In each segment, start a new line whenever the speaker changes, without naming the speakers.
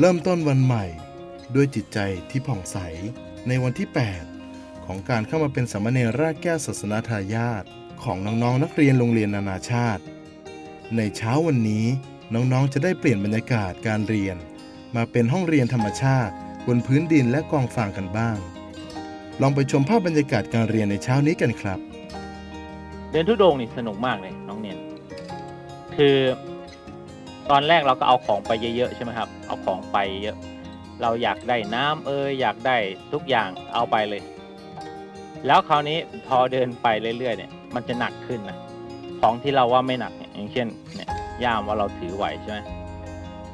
เริ่มต้นวันใหม่ ด้วยจิตใจที่ผ่องใสในวันที่ 8 ของการเข้ามาเป็นสามเณรรากแก้วศาสนาทายาทของน้องๆนักเรียนโรงเรียนนานาชาติ ในเช้าวันนี้น้องๆจะได้เปลี่ยนบรรยากาศการเรียน มาเป็นห้องเรียนธรรมชาติบนพื้นดินและกองฟางกันบ้าง ลองไปชมภาพบรรยากาศการเรียนในเช้านี้กันครับ
เดินทุดงนี่สนุกมากเลยน้องเนียนคือ ตอนแรกเราก็เอาของไปเยอะๆใช่ไหมครับ เอาของไปเยอะ เราอยากได้น้ำเอยอยากได้ทุกอย่างเอาไปเลย แล้วคราวนี้พอเดินไปเรื่อยๆเนี่ย มันจะหนักขึ้นนะของที่เราว่าไม่หนักเนี่ยอย่างเช่นเนี่ยย่ามว่าเราถือไหวใช่ไหม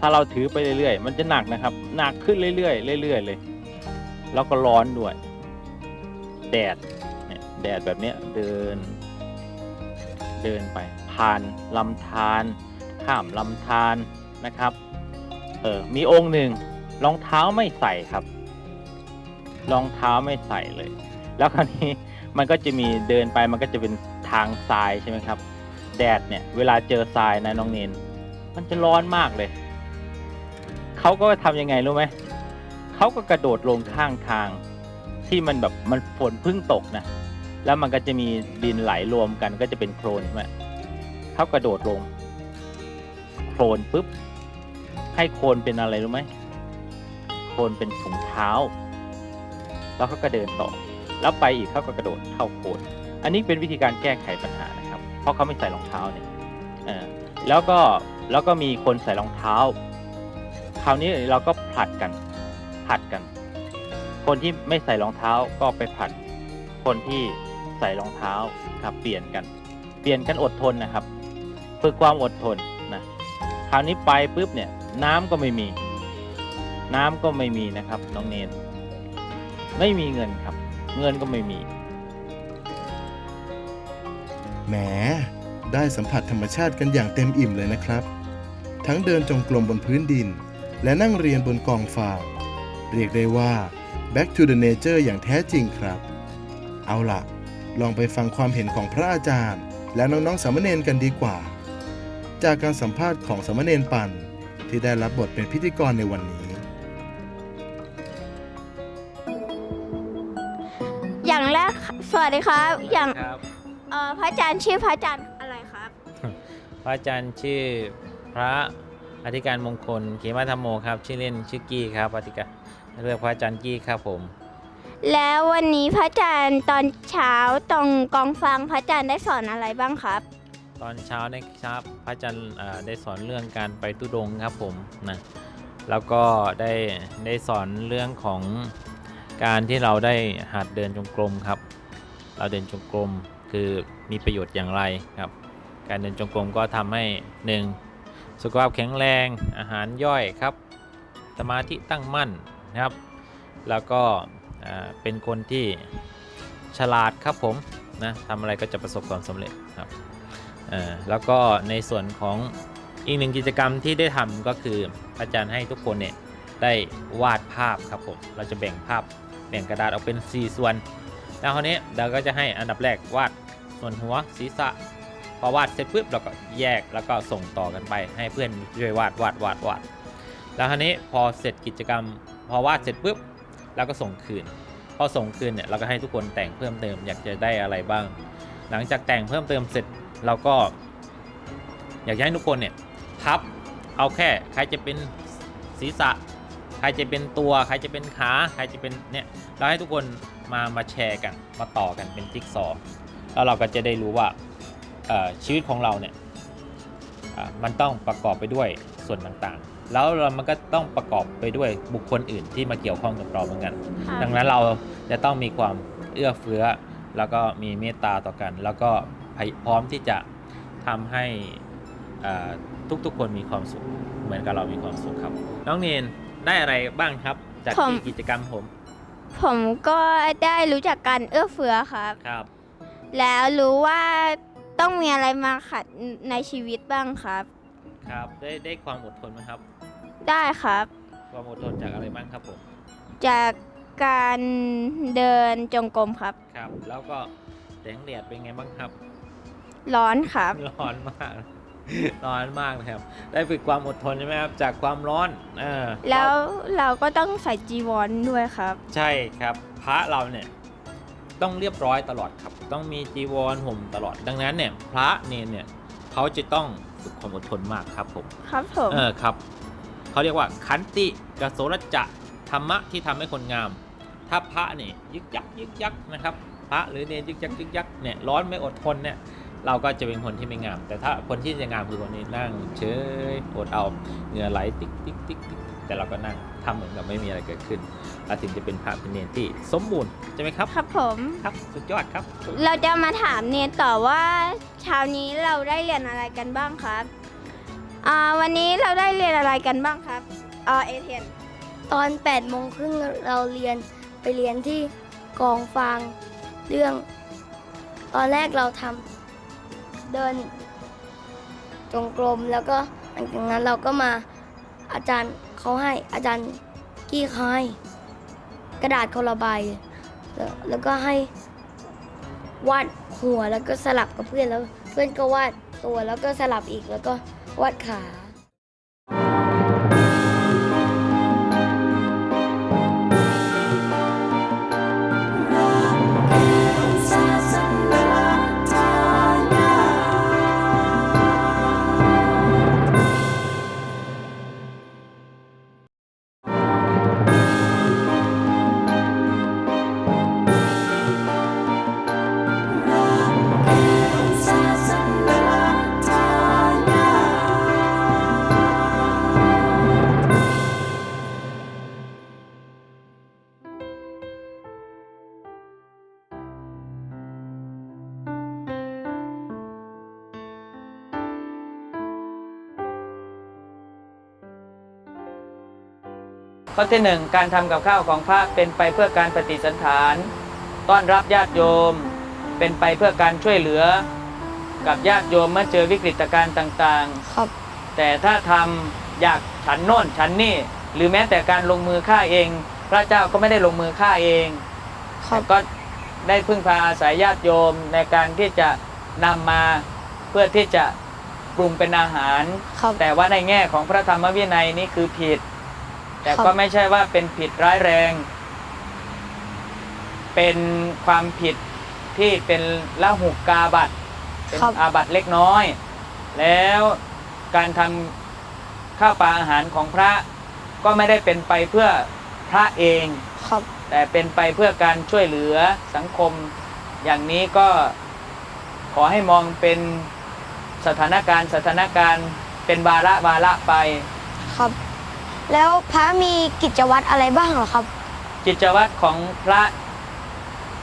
ถ้าเราถือไปเรื่อยๆ มันจะหนักนะครับ หนักขึ้นเรื่อยๆเรื่อยๆเลย แล้วก็ร้อนด้วย แดดเนี่ยแดดแบบเนี้ยเดิน เดินไปผ่านลำธาร ข้ามลำธารนะครับเออมีองค์หนึ่งรองเท้าไม่ใส่ครับรองเท้าไม่ใส่เลย แล้วคราวนี้มันก็จะมีเดินไปมันก็จะเป็นทางทรายใช่ไหมครับ แดดเนี่ย เวลาเจอทรายนะน้องเนนมันจะร้อนมากเลยเขาก็ทำยังไงรู้ไหมเขาก็กระโดดลงข้างทาง ที่มันแบบมันฝนพิ่งตกนะแล้วมันก็จะมีดินไหลรวมกันก็จะเป็นโคลนใช่ไหมเขากระโดดลง โคลนปุ๊บ ให้โคลนเป็นอะไรรู้ไหมโคลนเป็นถุงเท้า แล้วเขาก็เดินต่อ แล้วไปอีกเขาก็กระโดดเข้าโคลนอันนี้เป็นวิธีการแก้ไขปัญหานะครับ เพราะเขาไม่ใส่รองเท้าเนี่ยแล้วก็แล้วก็มีคนใส่รองเท้า คราวนี้เราก็ผลัดกันผลัดกัน คนที่ไม่ใส่รองเท้าก็ไปผลัด คนที่ใส่รองเท้าครับเปลี่ยนกัน เปลี่ยนกันอดทนนะครับ ฝึกความอดทน คราวนี้ไปปุ๊บเนี่ยน้ำก็ไม่มี น้ำก็ไม่มีนะครับน้องเนนไม่มีเงินครับ เงินก็ไม่มี
แหม ได้สัมผัสธรรมชาติกันอย่างเต็มอิ่มเลยนะครับ ทั้งเดินจงกรมบนพื้นดิน และนั่งเรียนบนกองฟางเรียกได้ว่า back to the nature อย่างแท้จริงครับ เอาล่ะ ลองไปฟังความเห็นของพระอาจารย์ และน้องๆสามเณรกันดีกว่า จากการสัมภาษณ์ของสามเณรปันที่ได้รับบทเป็นพิธีกรในวันนี้
อย่างแรกสวัสดีครับ อย่าง
ครับ
เอ่อพระอาจารย์ชื่อพระอาจารย์อะไรครับ
พระอาจารย์ชื่อพระอธิการมงคลเขมาธรรมโมครับ ชื่อเล่นชื่อกี้ครับอธิการเรียกพระอาจารย์กี้ครับผม
แล้ววันนี้พระอาจารย์ตอนเช้าตรงกองฟังพระอาจารย์ได้สอนอะไรบ้างครับ
ตอนเช้านะครับพระอาจารย์ได้สอนเรื่องการไปตุดงครับผมนะแล้วก็ได้ได้สอนเรื่องของการที่เราได้หัดเดินจงกรมครับ เราเดินจงกรมคือมีประโยชน์อย่างไรครับ การเดินจงกรมก็ทำให้หนึ่งสุขภาพแข็งแรงอาหารย่อยครับ สมาธิตั้งมั่นนะครับ แล้วก็เป็นคนที่ฉลาดครับผมนะทำอะไรก็จะประสบความสำเร็จครับ แล้วก็ในส่วนของอีกหนึ่งกิจกรรมที่ได้ทำก็คืออาจารย์ให้ทุกคนเนี่ยได้วาดภาพครับผมเราจะแบ่งภาพแบ่งกระดาษออกเป็น 4 ส่วน แล้วคราวนี้เราก็จะให้อันดับแรกวาดส่วนหัวศีรษะพอวาดเสร็จปุ๊บเราก็แยกแล้วก็ส่งต่อกันไป ให้เพื่อนช่วยวาดวาดวาดวาดแล้วคราวนี้พอเสร็จกิจกรรม พอวาดเสร็จปุ๊บเราก็ส่งคืน พอส่งคืนเนี่ยเราก็ให้ทุกคนแต่งเพิ่มเติมอยากจะได้อะไรบ้าง หลังจากแต่งเพิ่มเติมเสร็จ เราก็ อยากจะให้ทุกคนเนี่ยพับเอาแค่ใครจะเป็นศีรษะ ใครจะเป็นตัวใครจะเป็นขาใครจะเป็นเนี่ยเราให้ทุกคนมามาแชร์กันมาต่อกันเป็นจิ๊กซอว์แล้วเราก็จะได้รู้ว่าเอ่อชีวิตของเราเนี่ยอ่ามันต้องประกอบไปด้วยส่วนต่างๆ แล้วเรามันก็ต้องประกอบไปด้วยบุคคลอื่นที่มาเกี่ยวข้องกับเราเหมือนกัน
ค่ะ
ดังนั้นเราจะต้องมีความเอื้อเฟื้อ แล้วก็มีเมตตาต่อกัน แล้วก็ พร้อมที่จะทำให้อ่าทุกๆคนมีความสุขเหมือนกับเรามีความสุขครับ น้องเนนได้อะไรบ้างครับ จาก
ผม
ที่กิจกรรมผม
ผมก็ได้รู้จักการเอื้อเฟื้อครับ
ครับ
แล้วรู้ว่าต้องมีอะไรมาขัดในชีวิตบ้างครับ
ครับได้ได้ความอดทนไหมครับ
ได้ครับ
ความอดทนจากอะไรบ้างครับผม
จากการเดินจงกรมครับ
ครับ แล้วก็แสงแดดเป็นไงบ้างครับ
ร้อนครับ
ร้อนมาก ร้อนมากนะครับ ได้ฝึกความอดทนใช่ไหมครับจากความร้อนเออ
แล้วเราก็ต้องใส่จีวรด้วยครับ
ใช่ครับ พระเราเนี่ยต้องเรียบร้อยตลอดครับ ต้องมีจีวรห่มตลอด ดังนั้นเนี่ยพระเนนเนี่ยเขาจะต้องฝึกความอดทนมากครับผม
ครับผม
เออครับเขาเรียกว่าขันติกโสรจะธรรมะที่ทำให้คนงาม ถ้าพระเนี่ยยึกยักยึกยักนะครับ พระหรือเนรยึกยักยึกยักเนี่ยร้อนไม่อดทนเนี่ย เราก็จะเป็นคนที่ไม่งาม แต่ถ้าคนที่จะงามคือคนนี้นั่ง เฉยอดเอาเหงื่อไหลติ๊กติ๊กติ๊กติ๊กแต่เราก็นั่งทำเหมือนกับไม่มีอะไรเกิดขึ้นเราถึงจะเป็นพระเป็นเนรที่สมบูรณ์ใช่ไหมครับ
ครับผม
ครับสุดยอดครับ
เราจะมาถามเนนต่อว่าเช้านี้เราได้เรียนอะไรกันบ้างครับอ่าวันนี้เราได้เรียนอะไรกันบ้างครับอ่าเอเทน
ตอน8โมงครึ่งเราเรียนไปเรียนที่กองฟางเรื่อง ตอนแรกเราทำ เดินจงกรมแล้วก็หลังจากนั้นเราก็มาอาจารย์เขาให้อาจารย์กี้เขาให้กระดาษคนละใบแล้วแล้วก็ให้วาดหัวแล้วก็สลับกับเพื่อนแล้ว เพื่อนก็วาดตัวแล้วก็สลับอีกแล้วก็วาดขา
ข้อที่หนึ่งการทำกับข้าวของพระเป็นไปเพื่อการปฏิสันฐาน ต้อนรับญาติโยม เป็นไปเพื่อการช่วยเหลือ กับญาติโยมเมื่อเจอวิกฤตการณ์ต่าง
ครับ
ๆแต่ถ้าทำอยากฉันโน่นฉันนี่ หรือแม้แต่การลงมือฆ่าเอง พระเจ้าก็ไม่ได้ลงมือฆ่าเอง
ครับ
แต่ก็ได้พึ่งพาอาศัยญาติโยมในการที่จะนำมาเพื่อที่จะปรุงเป็นอาหาร
ครับ
แต่ว่าในแง่ของพระธรรมวินัยนี่คือผิด แต่
ครับ
ก็ไม่ใช่ว่าเป็นผิดร้ายแรง เป็นความผิดที่เป็นละหุกกาบัตเป็น
ครับ
อาบัตเล็กน้อย แล้วการทำข้าวปลาอาหารของพระก็ไม่ได้เป็นไปเพื่อพระเอง
ครับ
แต่เป็นไปเพื่อการช่วยเหลือสังคม อย่างนี้ก็ขอให้มองเป็นสถานการณ์สถานการณ์เป็นวาระวาระไป
ครับ แล้วพระมีกิจวัตรอะไรบ้างเหรอครับ
กิจวัตรของพระ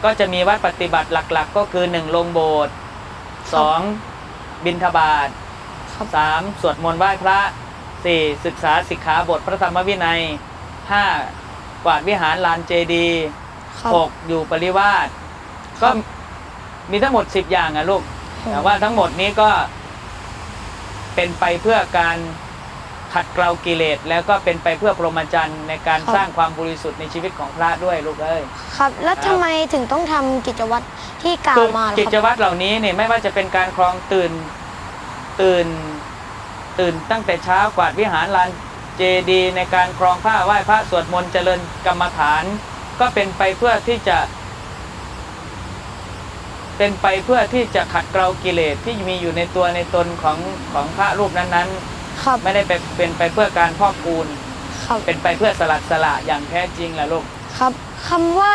ก็จะมีวัดปฏิบัติหลักๆ ก็คือ1ลงโบสถ์ 2. บิณฑบาต
ครับ
3. สวดมนต์ไหว้พระ 4. ศึกษาสิกขาบทพระธรรมวินัย 5. กวาดวิหารลานเจดีย์
ครับ
หกอยู่ปริวาสก็มีทั้งหมด10อย่างอะลูก แต่ว่าทั้งหมดนี้ก็เป็นไปเพื่อการ ขัดเกลากิเลสแล้วก็เป็นไปเพื่อพรหมจรรย์ในการ
ครับ
สร้างความบริสุทธิ์ในชีวิตของพระด้วยลูกเอ้ย
ครับ แล้ว
ครับ
ทำไมถึงต้องทำกิจวัตรที่กล่า
คื
วมาล่ะ
กิ
ค
จ
รับ
วัตรเหล่านี้เนี่ยไม่ว่าจะเป็นการครองตื่นตื่นตื่นตั้งแต่เช้ากวาดวิหารลานเจดีย์ในการครองผ้าไหว้พระสวดมนต์เจริญกรรมฐาน ก็เป็นไปเพื่อที่จะ เป็นไปเพื่อที่จะขัดเกลากิเลสที่มีอยู่ในตัวในตนของของพระรูปนั้น
ครับ
ๆไม่ได้ไปเป็นไปเพื่อการพอกคูณ
ครับ
เป็นไปเพื่อสลัดสละอย่างแท้จริงแหละลูก
ครับคำว่า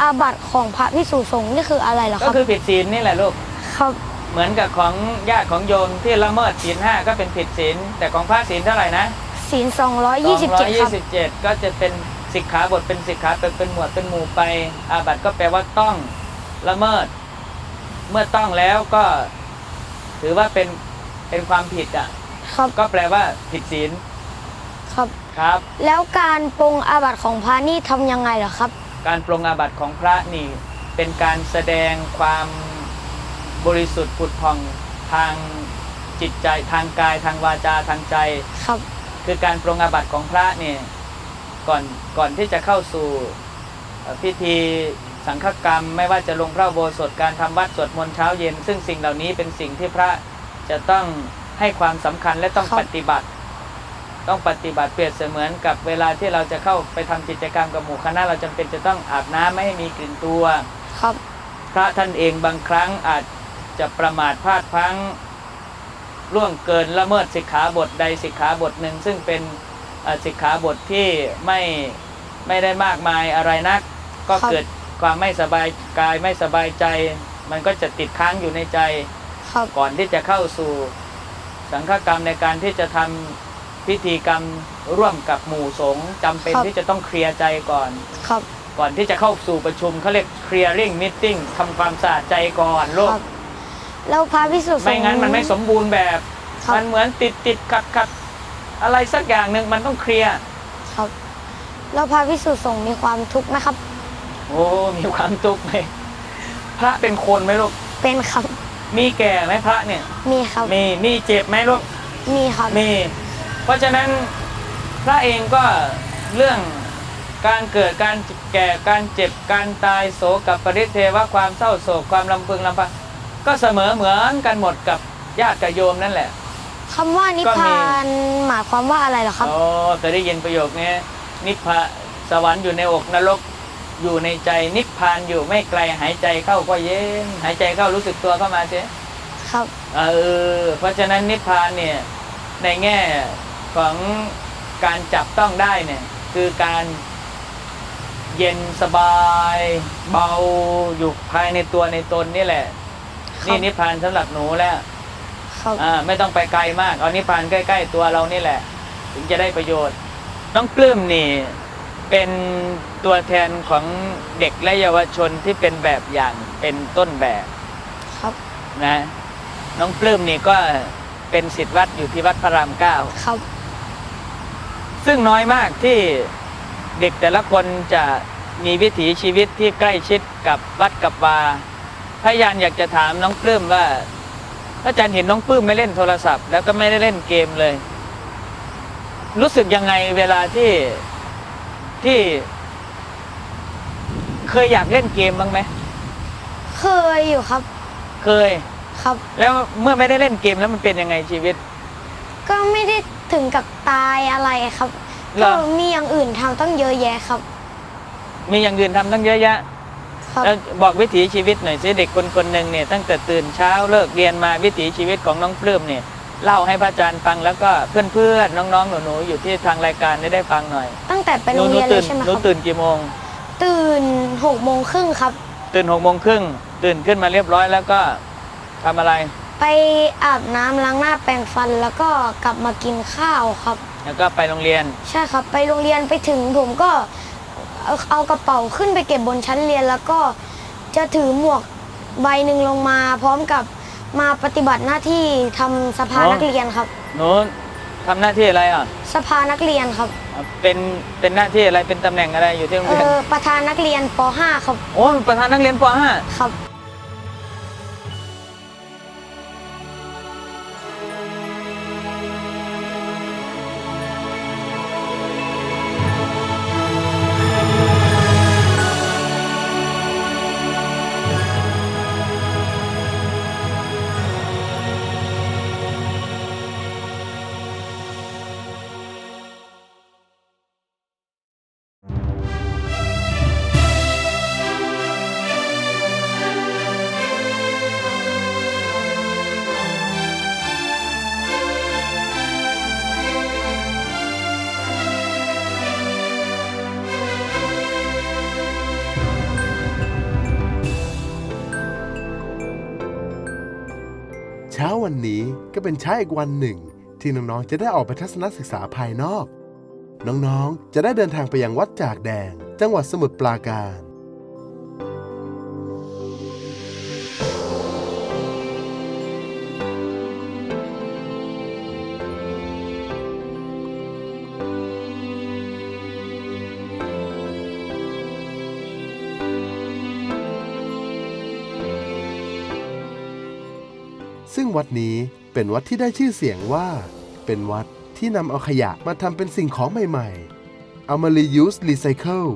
อาบัติของพระพิสุสงฆ์นี่คืออะไรเหรอค
ก็
รับ
คือผิดศีลนี่แหละลูก
ครับ
เหมือนกับของญาติของโยมที่ละเมิดศีลห้าก็เป็นผิดศีล แต่ของพระศีลเท่าไหร่นะ
ศ
ศีล227 ครับ
227 ก็จะเป็นสิกขาบทเป็นสิกขาเป็นเป็นหมวดเป็นหมู่ไป อาบัติก็แปลว่าต้องละเมิด เมื่อต้องแล้วก็ ถือว่าเป็นเป็นความผิดอะ
ครับ
ก็แปลว่าผิดศีล
ครับ
ครับ
แล้วการปรงอาบัติของพระนี่ทำยังไงเหรอครับ
การปรงอาบัติของพระนี่ เป็นการแสดงความบริสุทธิ์ผุดผ่องทางจิตใจทางกายทางวาจาทางใจ
ครับ
คือการปรงอาบัติของพระเนี่ยก่อนก่อนที่จะเข้าสู่เอ่อพิธีสังฆกรรม ไม่ว่าจะลงพระอุโบสถการทำวัดสวดมนต์เช้าเย็น ซึ่งสิ่งเหล่านี้เป็นสิ่งที่พระจะต้อง ให้ความสำคัญและต้อง
ครับ
ปฏิบัติ ต้องปฏิบัติเปรียบเสมือนกับเวลาที่เราจะเข้าไปทำกิจกรรมกับหมู่คณะเราจำเป็นจะต้องอาบน้ำไม่ให้มีกลิ่นตัว
ครับ
พระท่านเองบางครั้งอาจจะประมาทพลาดพลั้งล่วงเกินละเมิดสิกขาบทใดสิกขาบทหนึ่ง ซึ่งเป็นเอ่อสิกขาบทที่ไม่ไม่ได้มากมายอะไรนัก ก็
ครับ
เกิดความไม่สบายกายไม่สบายใจ มันก็จะติดค้างอยู่ในใจ
ครับ
ก่อนที่จะเข้าสู่ สังฆกรรมในการที่จะทำพิธีกรรมร่วมกับหมู่สงฆ์จำเป็น
ครับ
ที่จะต้องเคลียร์ใจก่อน
ครับ
ก่อนที่จะเข้าสู่ประชุมเขาเรียก clearing meeting ทำความสะอาดใจก่อนลูก
ครับ แล้วพระพิสุสงฆ์
ไม่งั้นมันไม่สมบูรณ์แบบ
ครับ
มันเหมือนติดติดขัดขัดอะไรสักอย่างหนึ่งมันต้องเคลียร์
ครับ แล้วพระพิสุสงฆ์มีความทุกข์ไหมครับ
โอ้มีความทุกข์ไหมพระเป็นคนไหมลูก
เป็นครับ
มีแก่ไหมพระเนี่ย
มีครับ
มีมีเจ็บไหมลูก
มีครับ
มี เพราะฉะนั้นพระเองก็เรื่องการเกิดการแก่การเจ็บการตายโศกกับปริเทวะความเศร้าโศกความลำพึงลำพันก็เสมอเหมือนกันหมดกับญาติกับโยมนั่นแหละ
คำว่านิพ
ก็มี
พานหมายความว่าอะไรเหรอครับ
โอ้เคยได้ยินประโยคนี้นิพพานสวรรค์อยู่ในอกนรก อยู่ในใจนิพพานอยู่ไม่ไกลหายใจเข้าก็เย็น หายใจเข้ารู้สึกตัวเข้ามาเสีย
ครับ
เออเพราะฉะนั้นนิพพานเนี่ยในแง่ของการจับต้องได้เนี่ย คือการเย็นสบาย เบาอยู่ภายในตัวในตนนี่แหละ
ครับ
นี่นิพพานสำหรับหนูแล้ว
ครับ
อ่าไม่ต้องไปไกลมาก เอานิพพานใกล้ ๆ ตัวเรานี่แหละ ถึงจะได้ประโยชน์น้องปลื้มนี่ เป็นตัวแทนของเด็กและเยาวชนที่เป็นแบบอย่างเป็นต้นแบบ
ครับ
นะน้องปลื้มนี่ก็เป็นศิษย์วัดอยู่ที่วัดพระรามเก้า
ครับ
ซึ่งน้อยมากที่เด็กแต่ละคนจะมีวิถีชีวิตที่ใกล้ชิดกับวัดกับวาพยานอยากจะถามน้องปลื้มว่าอาจารย์เห็นน้องปลื้มไม่เล่นโทรศัพท์ แล้วก็ไม่ได้เล่นเกมเลย รู้สึกยังไงเวลาที่ ที่ เคยอยากเล่นเกมบ้างไหม
เคยอยู่ครับ
เคย
ครับ
แล้วเมื่อไม่ได้เล่นเกมแล้วมันเป็นยังไงชีวิต
ก็ไม่ได้ถึงกับตายอะไรครับ
เหร
ก็
อ
มีอย่างอื่นทำต้องเยอะแยะครับ
มีอย่างอื่นทำตั้งเยอะแยะ
ครับ
แล้วบอกวิถีชีวิตหน่อยสิเด็กคนคนหนึ่งเนี่ยตั้งแต่ตื่นเช้าเลิกเรียนมาวิถีชีวิตของน้องปลื้มเนี่ย เล่าให้พระอาจารย์ฟังแล้วก็เพื่อนๆน้องๆหนูๆอยู่ที่ทางรายการได้ได้ฟังหน่อย
ตั้งแต่ไป
ห
โรง
ห
เรียนเล
ตื่
ย
น
ใช่ไหม
ห
ค
นู
รับ
ตื่นกี่โมง
ตื่นหกโมงครึ่งครับ
ตื่นหกโมงครึ่งตื่นขึ้นมาเรียบร้อยแล้วก็ทำอะไร
ไปอาบน้ำล้างหน้าแปรงฟันแล้วก็กลับมากินข้าวครับ
แล้วก็ไปโรงเรียน
ใช่ครับไปโรงเรียนไปถึงผมก็เอาเอากระเป๋าขึ้นไปเก็บบนชั้นเรียน แล้วก็จะถือหมวกใบหนึ่งลงมา พร้อมกับ มาปฏิบัติหน้าที่ทำสภา
อ๋อ
นักเรียนครับ
หนูทำหน้าที่อะไรอะ
สภานักเรียนครับ
เป็นเป็นหน้าที่อะไรเป็นตำแหน่งอะไรอยู่ที่โรง
เอ
เรียน
อประธานนักเรียนป .5 ครับ
โอ้ประธานนักเรียนป .5
ครับ
ก็เป็นเช้าอีกวันหนึ่ง ที่น้องๆจะได้ออกไปทัศนศึกษาภายนอก น้องๆจะได้เดินทางไปยังวัดจากแดง จังหวัดสมุทรปราการซึ่งวัดนี้ เป็นวัดที่ได้ชื่อเสียงว่า เป็นวัดที่นำเอาขยะมาทำเป็นสิ่งของใหม่ๆ เอามา reuse recycle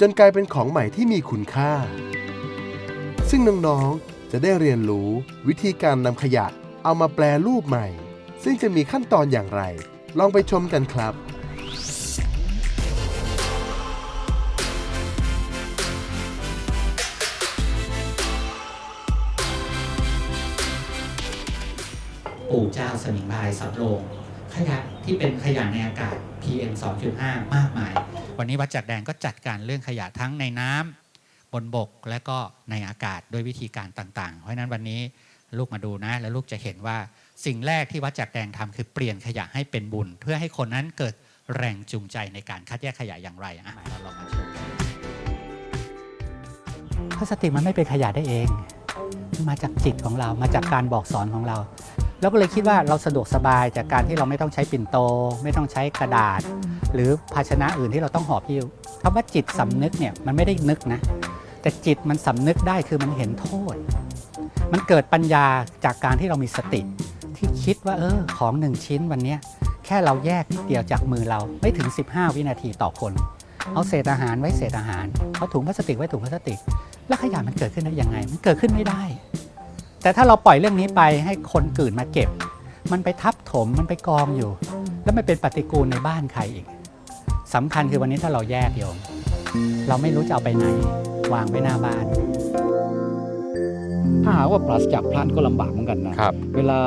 จนกลายเป็นของใหม่ที่มีคุณค่า ซึ่งน้องๆ จะได้เรียนรู้วิธีการนำขยะเอามาแปลรูปใหม่ ซึ่งจะมีขั้นตอนอย่างไร ลองไปชมกันครับ
ปู่เจ้าสมิงพรายสำโรงขยะที่เป็นขยะในอากาศ PM 2.5 มากมาย วันนี้วัดจากแดงก็จัดการเรื่องขยะทั้งในน้ำบนบกและก็ในอากาศด้วยวิธีการต่างๆ เพราะนั้นวันนี้ลูกมาดูนะ แล้วลูกจะเห็นว่าสิ่งแรกที่วัดจากแดงทำคือเปลี่ยนขยะให้เป็นบุญ เพื่อให้คนนั้นเกิดแรงจูงใจในการคัดแยกขยะอย่างไรอะเราลองมาชมพลาสติกมันไม่เป็นขยะได้เอง มาจากจิตของเรามาจากการบอกสอนของเรา แล้วก็เลยคิดว่าเราสะดวกสบายจากการที่เราไม่ต้องใช้ปิ่นโต ไม่ต้องใช้กระดาษ หรือภาชนะอื่นที่เราต้องหอบพิ้วคำว่าจิตสำนึกเนี่ยมันไม่ได้นึกนะ แต่จิตมันสำนึกได้คือมันเห็นโทษ มันเกิดปัญญาจากการที่เรามีสติที่คิดว่าเออของหนึ่งชิ้นวันเนี้ยแค่เราแยกนิดเดียวจากมือเราไม่ถึง 15 วินาทีต่อคน เอาเศษอาหารไว้เศษอาหารเอาถุงพลาสติกไว้ถุงพลาสติก แล้วขยะมันเกิดขึ้นได้ยังไง มันเกิดขึ้นไม่ได้ แต่ถ้าเราปล่อยเรื่องนี้ไปให้คนกื่นมาเก็บ มันไปทับถมมันไปกองอยู่ แล้วไม่เป็นปฏิกูลในบ้านใครอีกสำคัญคือวันนี้ถ้าเราแยกโยม เราไม่รู้จะเอาไปไหน วางไว้หน้าบ้าน
ถ้าหากว่าปราศจากพระนี่ก็ลำบากเหมือนกันนะ
ครับ
เวลา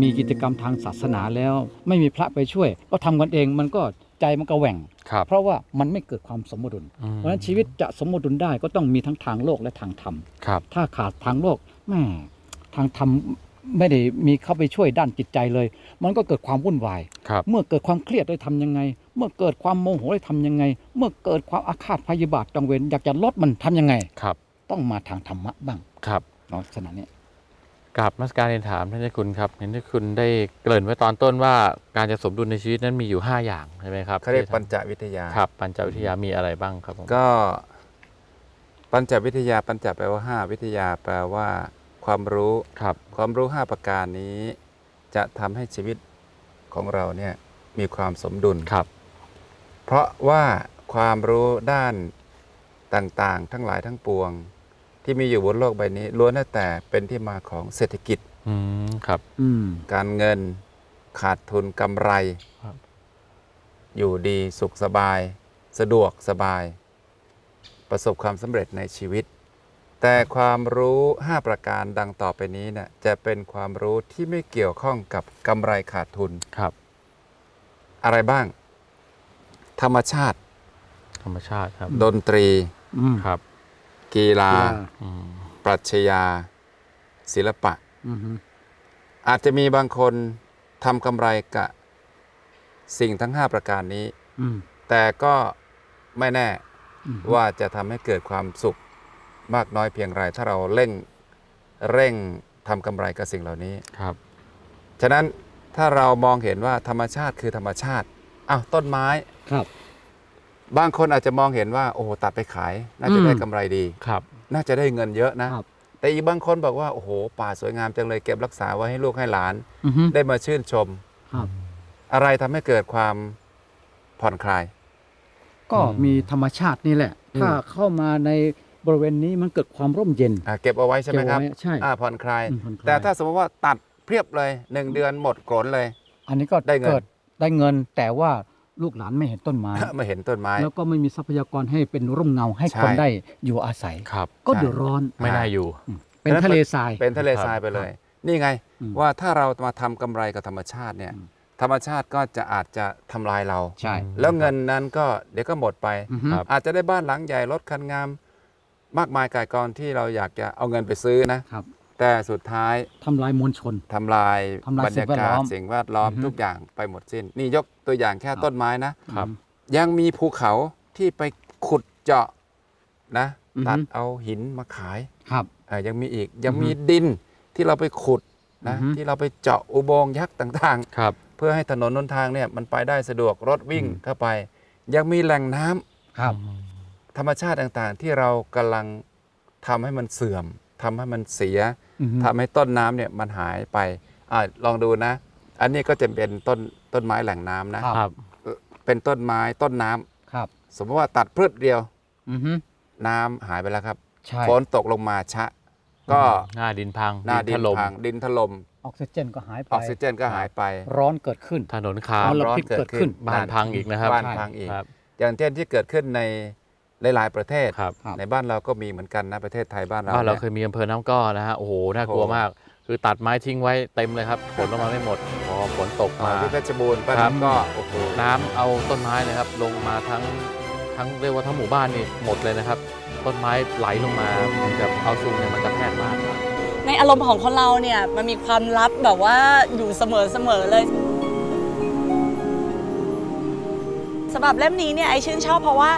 มีกิจกรรมทางศาสนาแล้ว ไม่มีพระไปช่วย ก็ทำกันเองมันก็ใจมันก็แหว่ง
ครับ
เพราะว่ามันไม่เกิดความสมดุล
อืม
เพราะฉะนั้นชีวิตจะสมดุลได้ก็ต้องมีทั้งทางโลกและทางธรรม
ครับ
ถ้าขาดทางโลกแม่ ทางธรรมไม่ได้มีเข้าไปช่วยด้านจิตใจเลย มันก็เกิดความวุ่นวาย
ครับ
เมื่อเกิดความเครียดได้ทำยังไง เมื่อเกิดความโมโหได้ทำยังไง เมื่อเกิดความอาฆาตพยาบาทจองเวรอยากจะลดมันทำยังไง
ครับ
ต้องมาทางธรรมะบ้าง
ครับ
เนาะขนาดนี้
กราบนมัสการเรียนถามท่านเจ้าคุณครับเห็นที่คุณได้เกริ่นไว้ตอนต้นว่าการจะสมดุลในชีวิตนั้นมีอยู่ 5 อย่างใช่ไหมครับ
เขาเรียกปัญจวิทยา
ครับปัญจวิทยามีอะไรบ้างครับผม
ก็ปัญจวิทยาปัญจแปลว่าห้าวิทยาแปลว่า ความรู้
ครับ
ความรู้ 5 ประการนี้ จะทำให้ชีวิตของเราเนี่ยมีความสมดุล
ครับ
เพราะว่าความรู้ด้านต่างๆ ทั้งหลายทั้งปวง ที่มีอยู่บนโลกใบนี้ล้วนแล้วแต่เป็นที่มาของเศรษฐกิจ
อืมครับ
อืม
การเงินขาดทุนกำไร
ครับ
อยู่ดีสุขสบาย สะดวกสบาย ประสบความสำเร็จในชีวิต แต่ความรู้ 5 ประการดังต่อไปนี้เนะ่ยจะเป็นความรู้ที่ไม่เกี่ยวข้องกับกำไรขาดทุน
ครับ
อะไรบ้าง ธรรมชาติ
ธรรมชาติครับ
ดนตรี
อืม
ครับ
กีฬา
อืม
ปรัชญา ศิลปะ
อืมฮึ
อาจจะมีบางคนทำกำไรกับสิ่งทั้ง 5 ประการนี้
อืม
แต่ก็ไม่แน่
อืม
ว่าจะทำให้เกิดความสุข มากน้อยเพียงไรถ้าเราเร่งเร่งทำกำไรกับสิ่งเหล่านี้
ครับ
ฉะนั้นถ้าเรามองเห็นว่าธรรมชาติคือธรรมชาติอ้าวต้นไม้
ครับ
บางคนอาจจะมองเห็นว่า โอ้โหตัดไปขาย น่าจะ
อืม
ได้กำไรดี
ครับ
น่าจะได้เงินเยอะนะ
ครับ
แต่อีกบางคนบอกว่าโอ้โหป่าสวยงามจังเลยเก็บรักษาไว้ให้ลูกให้หลาน
อืมฮึ
ได้มาชื่นชม
ครับ
อะไรทำให้เกิดความผ่อนคลาย
ก็
อืม
มีธรรมชาตินี่แหละ
อืม
ถ้าเข้ามาใน บริเวณนี้มันเกิดความร่มเย็น
อะเก็บเอาไว้ใช่ไหมครับ
เก็บเอาไว้ใช่
อ่าผ่อนคลาย
อืมผ่อนคลาย
แต่ถ้าสมมติว่าตัดเพียบเลยหนึ่งเดือนหมดโกรนเลย
อันนี้ก็
ได้เงิน
เกิดได้เงินแต่ว่าลูกหลานไม่เห็นต้นไม้
มาเห็นต้นไม้
แล้วก็ไม่มีทรัพยากรให้เป็นร่มเงาให้
ใช่
คนได้อยู่อาศัย
ครับ
ก็เดือดร้อน
ไม่น่าอยู่
เป็นทะเลทราย
เป็นทะเล
ครับ
ทรายไปเลย นี่ไง
อืม
ว่าถ้าเรามาทำกำไรกับธรรมชาติเนี่ย
อืม
ธรรมชาติก็จะอาจจะทำลายเรา
ใช่
แล้วเงินนั้นก็เดี๋ยวก็หมดไป
อือฮึ
ครับ
อาจจะได้บ้านหลังใหญ่รถคันงาม มากมายกายกองที่เราอยากจะเอาเงินไปซื้อนะ
ครับ
แต่สุดท้าย
ทำลายมวลชน
ทำลาย
ทำลาย
บรรยากาศ
สิ่
สิ่ง
ง
แว
แว
ด
ดล้
ล้อ
อ
ม
ม
ทุกอย่างไปหมดสิ้น นี่ยกตัวอย่างแค่
ครับ
ต้นไม้นะ
ครับ
ยังมีภูเขาที่ไปขุดเจาะนะ
อือฮึ
ตัดเอาหินมาขาย
ครับ
อ่ายังมีอีกยัง
อือฮึ
มีดินที่เราไปขุดนะ
อือฮึ
ที่เราไปเจาะอุโมงค์ยักษ์ต่าง
ครับ
ๆ เพื่อให้ถนนนนทางเนี่ยมันไปได้สะดวกรถวิ่ง
อืม
เข้าไป ยังมีแหล่งน้ำ
ครับ
ธรรมชาติต่างๆ ที่เรากำลังทำให้มันเสื่อมทำให้มันเสีย
อือฮึ
ทำให้ต้นน้ำเนี่ยมันหายไปอาลองดูนะ อันนี้ก็จะเป็นต้นต้นไม้แหล่งน้ำนะ
ครับ
เป็นต้นไม้ต้นน้ำ
ครับ
สมมติว่าตัดพืชเดียว
อือฮึ
น้ำหายไปแล้วครับ
ใช่
ฝนตกลงมาชะ ก็
หน้าดินพัง
หน้าดิ
ถ
น
ล่ม
พังดินถล่ม
ออกซิเจนก็หายไป
ออกซิเจนก็หายไป
ร้อนเกิดขึ้น
ถนนขา
เอา
ว
ละพิษเกิดขึ้น
บ้านพังอีกนะครับ
บ้านพังอีก
ครับ
อย่างเช่นที่เกิดขึ้นใน หลายๆประเทศ
ครับ
ครับ
ในบ้านเราก็มีเหมือนกันนะประเทศไทยบ้านเรา
บ้านเรา
นี่ย
เคยมีอำเภอน้ำก้อนะฮะโอ้โหน่ากลัว
โอ้โห
มาก คือตัดไม้ทิ้งไว้เต็มเลยครับฝนลงมาไม่หมดพอฝนตก
อ๋อ
มา
ที่เพชรบูรณ์ป้า
ครับ
น้ำก็โอ้โห
น้ำเอาต้นไม้เลยครับ ลงมาทั้งทั้งเรียกว่าทั้งหมู่บ้านนี่หมดเลยนะครับ ต้นไม้ไหลลงมาเหมือนกับเอาซุงเนี่ยมันกระแทกบ้านครับ
ในอารมณ์ของคนเราเนี่ยมันมีความลับแบบว่าอยู่เสมอเสมอเลยสำหรับเล่มนี้เนี่ยไอชื่นชอบเพราะว่า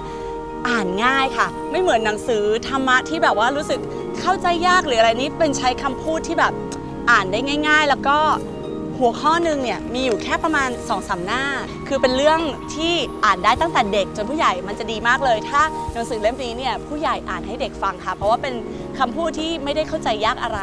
อ่านง่ายค่ะ ไม่เหมือนหนังสือธรรมะที่แบบว่ารู้สึกเข้าใจยากหรืออะไรนี้เป็นใช้คำพูดที่แบบอ่านได้ง่าย ๆ แล้วก็หัวข้อหนึ่งเนี่ยมีอยู่แค่ประมาณ2อสหน้า คือเป็นเรื่องที่อ่านได้ตั้งแต่เด็กจนผู้ใหญ่มันจะดีมากเลย ถ้าหนังสือเล่มนี้เนี่ยผู้ใหญ่อ่านให้เด็กฟังค่ะ เพราะว่าเป็นคำพูดที่ไม่ได้เข้าใจยากอะไร